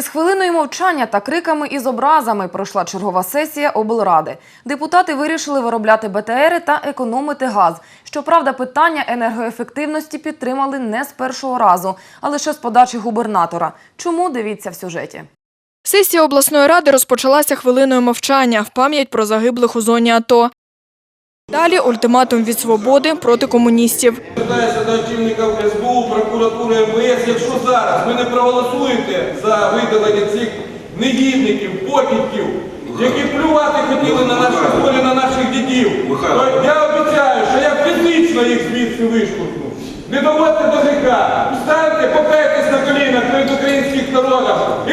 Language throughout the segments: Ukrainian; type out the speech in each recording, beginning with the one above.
Із хвилиною мовчання та криками із образами пройшла чергова сесія облради. Депутати вирішили виробляти БТРи та економити газ. Щоправда, питання енергоефективності підтримали не з першого разу, а лише з подачі губернатора. Чому дивіться в сюжеті? Сесія обласної ради розпочалася хвилиною мовчання в пам'ять про загиблих у зоні АТО. Далі ультиматум від свободи проти комуністів. Звертаюся до очільників СБУ, прокуратури, МВС. Якщо зараз ви не проголосуєте за видалення цих негідників, покидьків, які плювати хотіли на наші волі, на наших дідів, то я обіцяю, що я фізично їх звідси виштовхну. Не доводьте до гріха. Встаньте, покайтесь на колінах перед українським народом і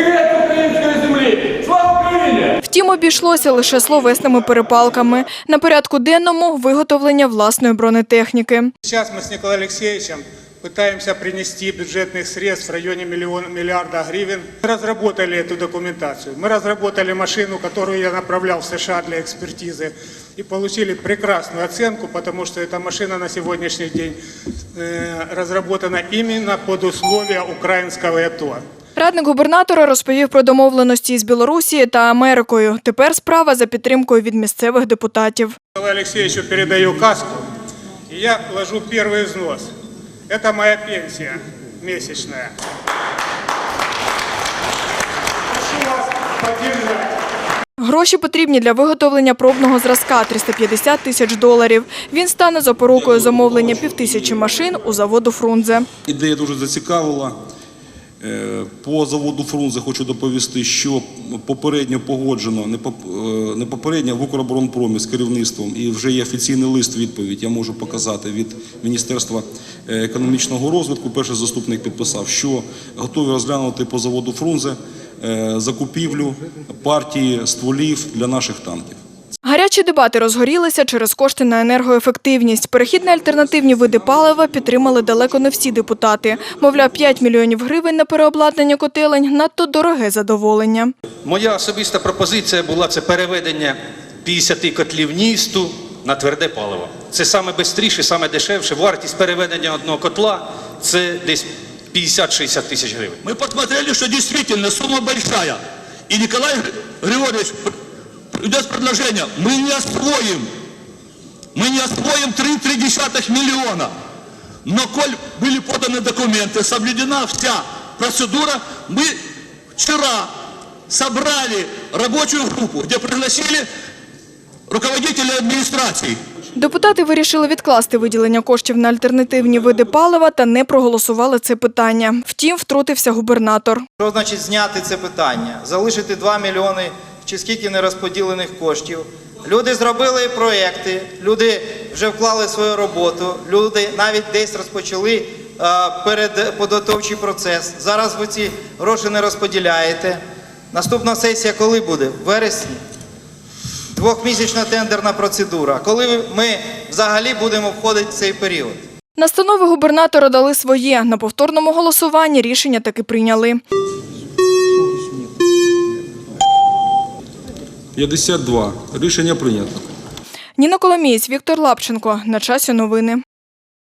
Втім, обійшлося лише словесними перепалками. На порядку денному виготовлення власної бронетехніки. Сейчас мы с Николаем Алексеевичем пытаемся принести бюджетных средств в районе миллион, миллиарда гривен. Мы разработали эту документацию. Мы разработали машину, которую я направлял в США для экспертизы. И получили прекрасную оценку, потому что эта машина на сегодняшний день э, разработана именно под условия украинского АТО. Радник губернатора розповів про домовленості із Білорусією та Америкою. Тепер справа за підтримкою від місцевих депутатів. Николаю Алексеевичу передаю каску, и я ложу первый взнос. Это моя пенсия месячная. Прошу вас поддержать. Гроші потрібні для виготовлення пробного зразка 350 тисяч доларів. Він стане запорукою замовлення півтисячі машин у заводу Фрунзе. Ідея дуже зацікавила. Е, По заводу Фрунзе хочу доповісти, що попередньо погоджено, не е, попередньо в Укроборонпромі з керівництвом, і вже є офіційний лист відповідь, я можу показати від Міністерства е, економічного розвитку. Перший заступник підписав, що готові розглянути по заводу Фрунзе закупівлю партії стволів для наших танків. Гарячі дебати розгорілися через кошти на енергоефективність. Перехід на альтернативні види палива підтримали далеко не всі депутати. Мовляв, 5 мільйонів гривень на переобладнання котелень – надто дороге задоволення. Моя особиста пропозиція була це переведення 50 котлів НІСТу на тверде паливо. Це саме швидше, саме дешевше. Вартість переведення одного котла це десь 50-60 тисяч гривень. Мы посмотрели, что действительно сумма большая. И Николай Григорьевич пр- идет предложение. Мы не освоим. Мы не освоим 3,3 миллиона. Но коль были поданы документы, соблюдена вся процедура, мы вчера собрали рабочую группу, где пригласили руководителей администрации. Депутати вирішили відкласти виділення коштів на альтернативні види палива та не проголосували це питання. Втім, втрутився губернатор. Що значить зняти це питання? Залишити 2 мільйони чи скільки нерозподілених коштів. Люди зробили проекти, люди вже вклали свою роботу, люди навіть десь розпочали е, передподготовчий процес. Зараз ви ці гроші не розподіляєте. Наступна сесія коли буде? В вересні. Двохмісячна тендерна процедура. Коли ми взагалі будемо входити в цей період? Настанови губернатора дали своє. На повторному голосуванні рішення таки прийняли. 52. Рішення прийнято. Ніна Коломієць, Віктор Лапченко. На часі новини.